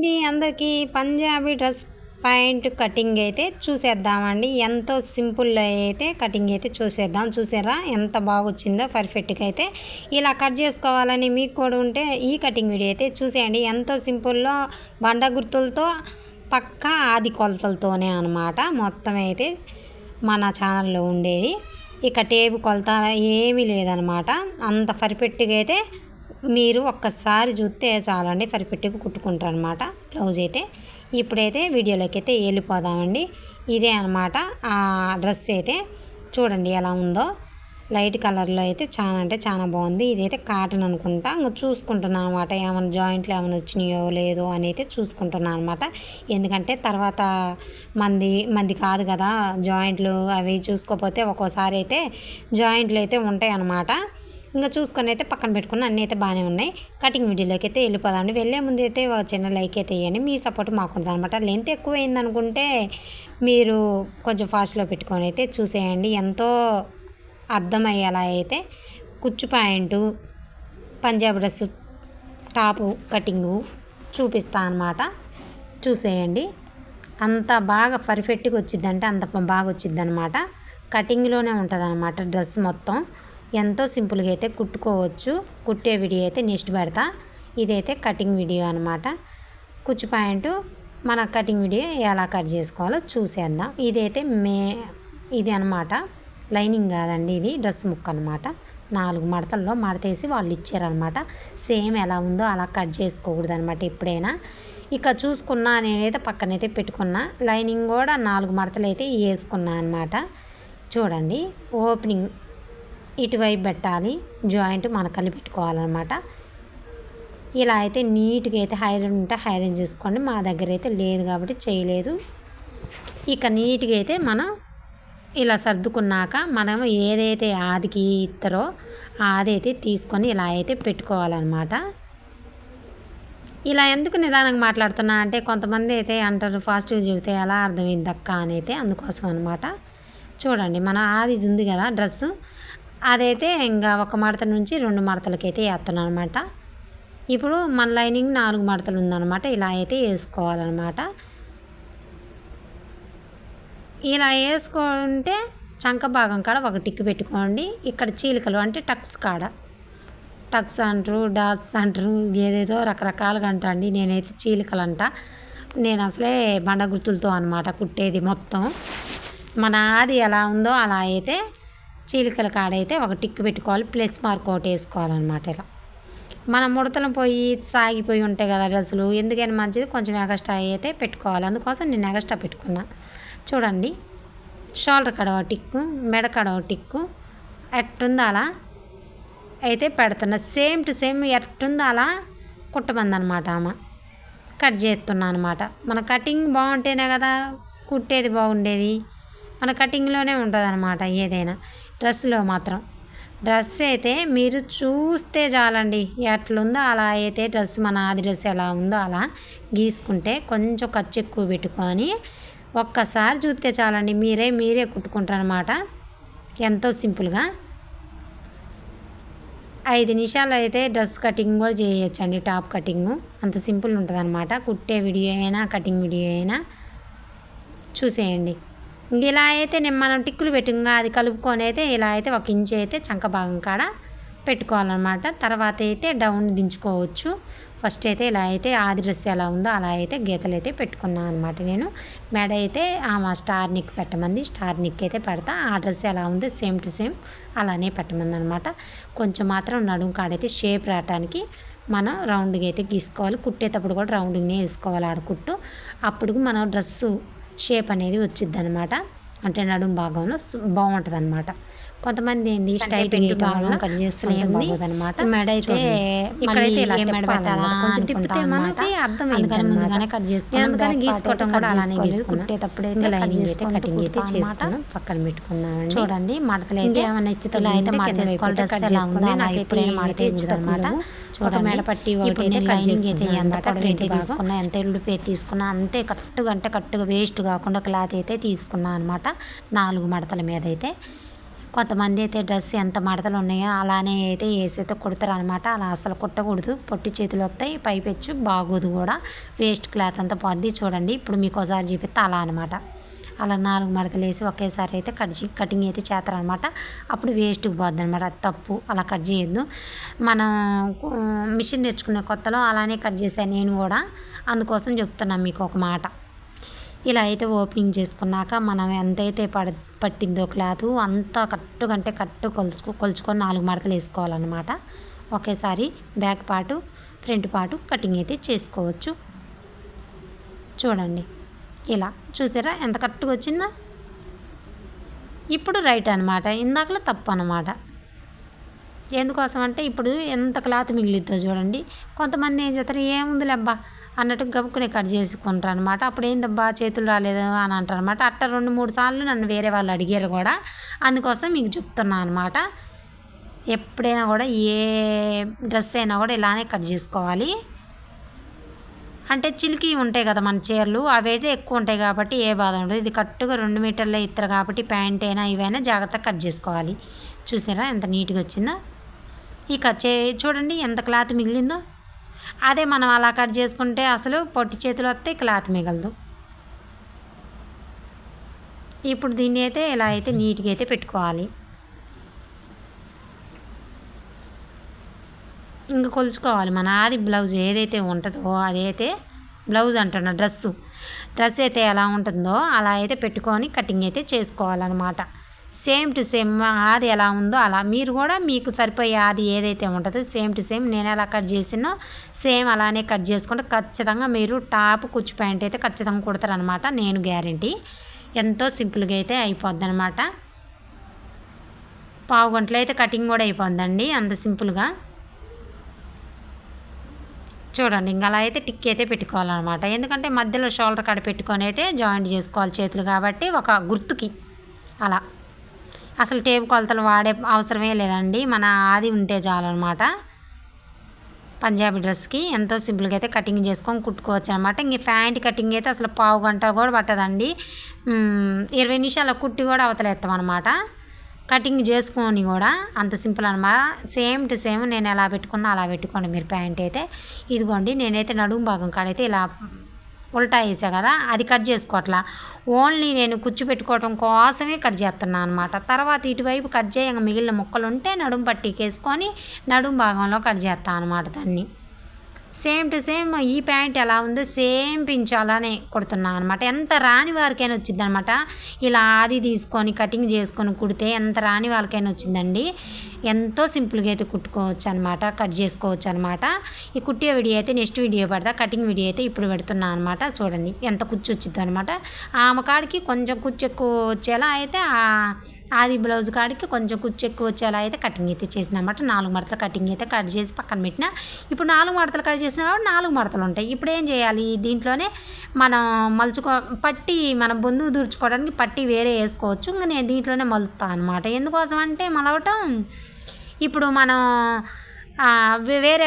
అండి అందరికీ Punjabi dress point cutting అయితే చూసేద్దామండి. ఎంతో సింపుల్ అయితే కటింగ్ అయితే చూసేద్దాం. చూసారా? ఎంత బాగా వచ్చిందో పర్ఫెక్ట్గా అయితే. ఇలా కట్ చేసుకోవాలని మీకు కూడా ఉంటే ఈ కటింగ్ వీడియో అయితే చూసేయండి. ఎంతో సింపుల్లో బండ గుర్తులతో పక్కా ఆది కొలతలతోనే అనమాట మొత్తం అయితే మన ఛానల్లో ఉండేది. ఇక టేపు కొలత ఏమీ లేదనమాట అంత పర్ఫెక్ట్గా అయితే మీరు ఒక్కసారి చూస్తే చాలండి పర్ఫెక్ట్గా కుట్టుకుంటారు అనమాట బ్లౌజ్ అయితే ఇప్పుడైతే వీడియోలోకి అయితే వెళ్ళిపోదామండి. ఇదే అనమాట ఆ డ్రెస్ అయితే. చూడండి ఎలా ఉందో. లైట్ కలర్లో అయితే చాలా అంటే చాలా బాగుంది. ఇదైతే కాటన్ అనుకుంటా. ఇంకా చూసుకుంటున్నాను అనమాట ఏమైనా జాయింట్లు ఏమైనా వచ్చినాయో లేదో అని అయితే చూసుకుంటున్నాను అనమాట ఎందుకంటే తర్వాత మంది మంది కాదు కదా జాయింట్లు అవి చూసుకోకపోతే ఒక్కోసారి అయితే జాయింట్లు అయితే ఉంటాయి అన్నమాట ఇంకా చూసుకొని అయితే పక్కన పెట్టుకుని అన్నీ అయితే బాగానే ఉన్నాయి. కటింగ్ వీడియోలోకి అయితే వెళ్ళిపోదామండి. వెళ్ళే ముందు అయితే ఒక చిన్న లైక్ అయితే వేయండి మీ సపోర్ట్ మాకుంటుంది అనమాట లెంత్ ఎక్కువ అయిందనుకుంటే మీరు కొంచెం ఫాస్ట్లో పెట్టుకొని అయితే చూసేయండి. ఎంతో అర్థమయ్యేలా అయితే కుచ్చు pant Punjab dress top cutting చూపిస్తా అనమాట చూసేయండి. అంత బాగా పర్ఫెక్ట్గా వచ్చిందంటే అంత బాగా వచ్చిందనమాట కటింగ్లోనే ఉంటుంది అనమాట డ్రెస్ మొత్తం. ఎంతో సింపుల్గా అయితే కుట్టుకోవచ్చు. కుట్టే వీడియో అయితే నెక్స్ట్ పెడతా. ఇదైతే కటింగ్ వీడియో అనమాట కుచ్చు పాయింట్ మన కటింగ్ వీడియో ఎలా కట్ చేసుకోవాలో చూసేద్దాం. ఇదైతే మే ఇది అనమాట లైనింగ్ కాదండి ఇది డ్రెస్ ముక్క అనమాట నాలుగు మడతల్లో మడతేసి వాళ్ళు ఇచ్చారనమాట సేమ్ ఎలా ఉందో అలా కట్ చేసుకోకూడదు అనమాట ఎప్పుడైనా. ఇక చూసుకున్నా నేనైతే పక్కనైతే పెట్టుకున్నా. లైనింగ్ కూడా నాలుగు మడతలు అయితే వేసుకున్నా అనమాట చూడండి ఓపెనింగ్ ఇటువైపు పెట్టాలి జాయింట్ మన కలిపి పెట్టుకోవాలన్నమాట. ఇలా అయితే నీట్గా అయితే హైరన్ ఉంటే హైరన్ చేసుకోండి. మా దగ్గర అయితే లేదు కాబట్టి చేయలేదు. ఇక నీట్గా అయితే మనం ఇలా సర్దుకున్నాక మనం ఏదైతే ఆదికి ఇస్తారో ఆదైతే తీసుకొని ఇలా అయితే పెట్టుకోవాలన్నమాట. ఇలా ఎందుకు నిదానంగా మాట్లాడుతున్నా అంటే కొంతమంది అయితే అంటారు ఫాస్ట్గా చెబితే ఎలా అర్థమైంది అక్క? అని అయితే అందుకోసం అనమాట చూడండి మన ఆది ఉంది కదా డ్రెస్సు. అదైతే ఇంకా ఒక మడత నుంచి రెండు మడతలకైతే వేస్తున్నాను అనమాట ఇప్పుడు మన లైనింగ్ నాలుగు మడతలు ఉందన్నమాట. ఇలా అయితే వేసుకోవాలన్నమాట. ఇలా వేసుకుంటే చంక భాగం కాడ ఒక టిక్ పెట్టుకోండి. ఇక్కడ చీలికలు అంటే టక్స్ కాడ. టక్స్ అంటారు డాట్స్ అంటారు ఏదేదో రకరకాలుగా అంటండి. నేనైతే చీలికలు అంట నేను అసలే బండ గుర్తులతో అనమాట కుట్టేది మొత్తం. మన ఆది ఎలా ఉందో అలా అయితే చీలికల కాడైతే ఒక టిక్ పెట్టుకోవాలి ప్లస్ మార్క్ ఒకటి వేసుకోవాలన్నమాట ఇలా. మన ముడతలు పోయి సాగిపోయి ఉంటాయి కదా డ్రెస్సులు ఎందుకైనా మంచిది కొంచెం ఎగస్ట్రా అయితే పెట్టుకోవాలి. అందుకోసం నేను ఎగస్ట్రా పెట్టుకున్నా. చూడండి షోల్డర్ కడవ టిక్కు మెడ కడవ టిక్కు ఎట్టుందో అలా అయితే పెడుతున్నా. సేమ్ టు సేమ్ ఎట్టుందో అలా కుట్టమంది అనమాట ఆమె. కట్ చేస్తున్నా అనమాట మన కటింగ్ బాగుంటేనే కదా కుట్టేది బాగుండేది. మన కటింగ్లోనే ఉంటుంది అనమాట ఏదైనా. డ్రెస్లో మాత్రం. డ్రెస్ అయితే మీరు చూస్తే చాలండి. ఎట్లుందో అలా అయితే డ్రెస్ మన ఆది డ్రెస్ ఎలా ఉందో అలా గీసుకుంటే కొంచెం ఖర్చు ఎక్కువ పెట్టుకొని ఒక్కసారి చూస్తే చాలండి. మీరే మీరే కుట్టుకుంటారనమాట ఎంతో సింపుల్గా. ఐదు నిమిషాలు అయితే డ్రెస్ కటింగ్ కూడా చేయొచ్చండి. Top cutting. అంత సింపుల్ ఉంటుంది అనమాట కుట్టే వీడియో అయినా కటింగ్ వీడియో అయినా చూసేయండి. ఇలా అయితే నేను మనం టిక్కులు పెట్టుకున్నా అది కలుపుకొని అయితే ఇలా అయితే ఒక ఇంచు అయితే చంక భాగం కాడ పెట్టుకోవాలన్నమాట. తర్వాత అయితే డౌన్ దించుకోవచ్చు. ఫస్ట్ అయితే ఇలా అయితే ఆది డ్రెస్ ఎలా ఉందో అలా అయితే గీతలు అయితే పెట్టుకున్నాను అనమాట నేను. మెడ అయితే మా స్టార్ నిక్ పెట్టమంది. స్టార్ నిక్ అయితే పెడతా. ఆ డ్రెస్ ఎలా ఉందో సేమ్ టు సేమ్ అలానే పెట్టమంది అనమాట కొంచెం మాత్రం నడుము కాడైతే షేప్ రావడానికి మనం రౌండ్గా అయితే గీసుకోవాలి. కుట్టేటప్పుడు కూడా రౌండ్గానే వేసుకోవాలి ఆడ కుట్టు. అప్పుడు మనం డ్రెస్సు షేప్ అనేది వచ్చిద్ది అనమాట అంటే నడుము భాగంలో బాగుంటుంది అనమాట కొంతమంది ఏంది స్టైల్ భాగం కట్ చేస్తుంది అనమాట మెడ అయితే ఇక్కడైతే ఇలా మెడ పెట్టాలా? కొంచెం తిప్పితే మనకి అర్థం అందుకని ముందుగానే కట్ చేస్తాను. అందుకని గీసుకోవటం కూడా అలానే గీసుకునేటప్పుడు అయితే లైనింగ్ అయితే కటింగ్ అయితే చేసుకున్నాం పక్కన పెట్టుకున్నాం చూడండి మడతలు అయితే ఏమైనా ఇచ్చితే అయితే మడత వేసుకోవాలి డ్రెస్ ఎలా ఉందో నాకు ఎప్పుడైనా మడత ఇచ్చింది అనమాట ఒక మెడ పట్టి ఒకటి లైనింగ్ అయితే ఎంత కట్ అయితే తీసుకున్నా ఎంత ఎల్లుపే తీసుకున్నా అంతే కట్టుగా అంటే కట్టుగా వేస్ట్ కాకుండా క్లాత్ అయితే తీసుకున్నా అనమాట నాలుగు మడతల మీద అయితే కొంతమంది అయితే డ్రెస్ ఎంత మడతలు ఉన్నాయో అలానే అయితే వేసైతే కుడతారు అనమాట అలా అసలు కుట్టకూడదు. పొట్టి చేతులు వస్తాయి పైపెచ్చు బాగోదు కూడా. వేస్ట్ క్లాత్ అంతా పొద్ది. చూడండి ఇప్పుడు మీకు ఒకసారి చూపిస్తే. అలా అనమాట అలా నాలుగు మడతలు వేసి ఒకేసారి అయితే కట్ కటింగ్ అయితే చేస్తారనమాట అప్పుడు వేస్ట్కి పోద్ది అనమాట అది తప్పు. అలా కట్ చేయొద్దు. మనం మిషన్ నేర్చుకునే కొత్తలో అలానే కట్ చేశాను నేను కూడా అందుకోసం చెప్తున్నాను మీకు ఒక మాట. ఇలా అయితే ఓపెనింగ్ చేసుకున్నాక మనం ఎంతైతే పడ పట్టిందో క్లాత్ అంత కట్టు కంటే కట్టు కొలుచుకో కొలుచుకొని నాలుగు మడతలు వేసుకోవాలన్నమాట. ఒకేసారి back part front part cutting అయితే చేసుకోవచ్చు. చూడండి. ఇలా చూసారా? ఎంత కరెక్ట్గా వచ్చిందో? ఇప్పుడు రైట్ అనమాట ఇందాకలా తప్పు అనమాట ఎందుకోసం అంటే ఇప్పుడు ఎంత క్లాత్ మిగిలిద్దో చూడండి. కొంతమంది ఏం చేస్తారు? ఏముందిలే అబ్బా అన్నట్టు గబుక్కునే కట్ చేసుకుంటారు అనమాట అప్పుడు ఏందబ్బా చేతులు రాలేదు అని అంటారు అనమాట అట్ట రెండు మూడు సార్లు నన్ను వేరే వాళ్ళు అడిగారు కూడా. అందుకోసం మీకు చెప్తున్నాను అనమాట ఎప్పుడైనా కూడా ఏ డ్రెస్ అయినా కూడా ఇలానే కట్ చేసుకోవాలి. అంటే చిలికి ఉంటాయి కదా మన చీరలు అవి అయితే ఎక్కువ ఉంటాయి కాబట్టి ఏ బాధ ఉండదు. ఇది కట్టుగా రెండు మీటర్ల ఇస్తారు కాబట్టి ప్యాంట్ అయినా ఇవైనా జాగ్రత్తగా కట్ చేసుకోవాలి. చూసారా ఎంత నీట్గా వచ్చిందో? ఈ కట్ చే చూడండి ఎంత క్లాత్ మిగిలిందో. అదే మనం అలా కట్ చేసుకుంటే అసలు పొట్టి చేతులు వస్తే క్లాత్ మిగలదు. ఇప్పుడు దీన్ని అయితే ఇలా అయితే నీట్గా అయితే పెట్టుకోవాలి. ఇంకా కొలుచుకోవాలి మన ఆది బ్లౌజ్ ఏదైతే ఉంటుందో అదైతే బ్లౌజ్ అంటున్నా డ్రెస్సు. డ్రెస్ అయితే ఎలా ఉంటుందో అలా అయితే పెట్టుకొని కటింగ్ అయితే చేసుకోవాలన్నమాట. సేమ్ టు సేమ్ ఆది ఎలా ఉందో అలా. మీరు కూడా మీకు సరిపోయే ఆది ఏదైతే ఉంటుందో సేమ్ టు సేమ్ నేను ఎలా కట్ చేసినో సేమ్ అలానే కట్ చేసుకుంటే ఖచ్చితంగా మీరు టాప్ కుచ్చి ప్యాంట్ అయితే ఖచ్చితంగా కుడతారనమాట నేను గ్యారంటీ ఎంతో సింపుల్గా అయితే అయిపోద్ది అనమాట పావు గంటలో అయితే కటింగ్ కూడా అయిపోద్దండి అంత సింపుల్గా. చూడండి ఇంకా అలా అయితే టిక్ అయితే పెట్టుకోవాలన్నమాట. ఎందుకంటే మధ్యలో షోల్డర్ కాడ పెట్టుకొని అయితే జాయింట్ చేసుకోవాలి చేతులు కాబట్టి ఒక గుర్తుకి అలా. అసలు టేప్ కొలతలు వాడే అవసరమే లేదండి. మన ఆది ఉంటే చాలు అనమాట పంజాబీ డ్రెస్కి ఎంతో సింపుల్గా అయితే కటింగ్ చేసుకొని కుట్టుకోవచ్చు అనమాట ఇంక ప్యాంట్ కటింగ్ అయితే అసలు పావు గంట కూడా పట్టదండి. ఇరవై నిమిషాల కుట్టి కూడా అవతలేస్తాం అనమాట కటింగ్ చేసుకొని కూడా అంత సింపుల్ అనమాట సేమ్ టు సేమ్ నేను ఎలా పెట్టుకున్నా అలా పెట్టుకోండి మీరు ప్యాంట్ అయితే. ఇదిగోండి నేనైతే నడుము భాగం కాడైతే ఇలా ఉల్టా వేసా కదా అది కట్ చేసుకోవట్లా. ఓన్లీ నేను కుచ్చు పెట్టుకోవడం కోసమే కట్ చేస్తున్నాను అనమాట తర్వాత ఇటువైపు కట్ చేయంగా మిగిలిన ముక్కలు ఉంటే నడుము పట్టికేసుకొని నడుము భాగంలో కట్ చేస్తాను అనమాట దాన్ని. సేమ్ టు సేమ్ ఈ ప్యాంట్ ఎలా ఉందో సేమ్ పించ్ అలానే కుడుతున్నాను అనమాట ఎంత రాని వారికైనా వచ్చింది అనమాట ఇలా ఆది తీసుకొని కటింగ్ చేసుకొని కుడితే ఎంత రాని వాళ్ళకైనా వచ్చిందండి. ఎంతో సింపుల్గా అయితే కుట్టుకోవచ్చు అనమాట కట్ చేసుకోవచ్చు అనమాట ఈ కుట్టే వీడియో అయితే నెక్స్ట్ వీడియో పెడతా కటింగ్ వీడియో అయితే ఇప్పుడు పెడుతున్నా అనమాట చూడండి ఎంత కుచ్చు వచ్చిందో అనమాట ఆమె కాడికి కొంచెం కుచ్చు ఎక్కువ వచ్చేలా అయితే అది బ్లౌజ్ కాడికి కొంచెం కుచ్చు ఎక్కువ వచ్చేలా అయితే కటింగ్ అయితే చేసిన అనమాట నాలుగు మడతలు కటింగ్ అయితే కట్ చేసి పక్కన పెట్టిన. ఇప్పుడు నాలుగు మడతలు కట్ చేసిన కాబట్టి నాలుగు మడతలు ఉంటాయి. ఇప్పుడు ఏం చేయాలి? దీంట్లోనే మనం మలుచుకో పట్టి మనం బొందు దూర్చుకోవడానికి పట్టి వేరే వేసుకోవచ్చు. ఇంకా నేను దీంట్లోనే మలుపుతాను అనమాట ఎందుకోసం అంటే మలవటం ఇప్పుడు మనం వేరే